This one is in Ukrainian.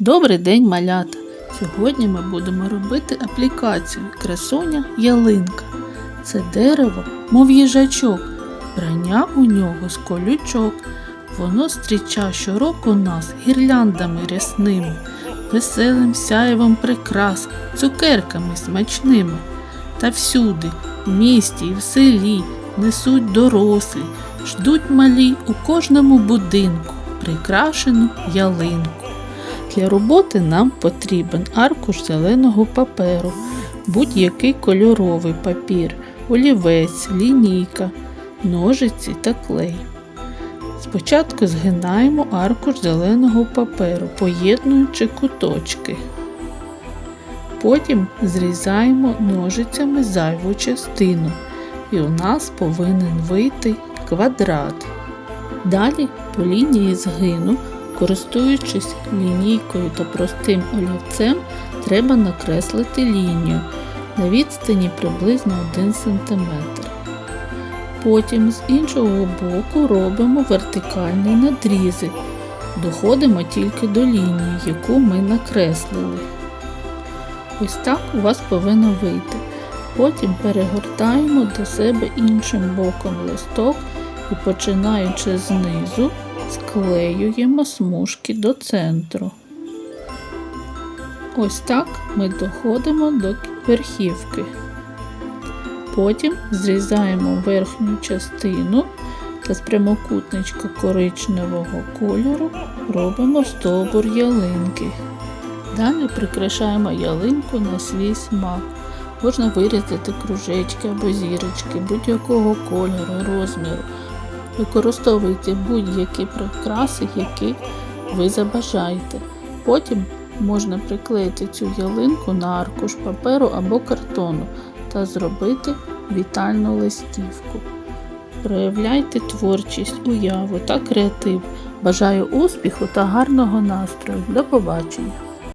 Добрий день, малята! Сьогодні ми будемо робити аплікацію Красуня ялинка. Це дерево, мов їжачок, брання у нього з колючок. Воно зустріча щороку нас гірляндами рясними, веселим сяєвом прикрас, цукерками смачними. Та всюди, в місті і в селі, несуть дорослі, ждуть малі у кожному будинку прикрашену ялинку. Для роботи нам потрібен аркуш зеленого паперу, будь-який кольоровий папір, олівець, лінійка, ножиці та клей. Спочатку згинаємо аркуш зеленого паперу, поєднуючи куточки. Потім зрізаємо ножицями зайву частину, і у нас повинен вийти квадрат. Далі по лінії згину, користуючись лінійкою та простим олівцем, треба накреслити лінію на відстані приблизно 1 см. Потім з іншого боку робимо вертикальні надрізи. Доходимо тільки до лінії, яку ми накреслили. Ось так у вас повинно вийти. Потім перегортаємо до себе іншим боком листок і починаючи знизу, склеюємо смужки до центру. Ось так ми доходимо до верхівки. Потім зрізаємо верхню частину та з прямокутничка коричневого кольору робимо стовбур ялинки. Далі прикрашаємо ялинку на свій смак. Можна вирізати кружечки або зірочки будь-якого кольору, розміру. Використовуйте будь-які прикраси, які ви забажаєте. Потім можна приклеїти цю ялинку на аркуш паперу або картону та зробити вітальну листівку. Проявляйте творчість, уяву та креатив. Бажаю успіху та гарного настрою. До побачення!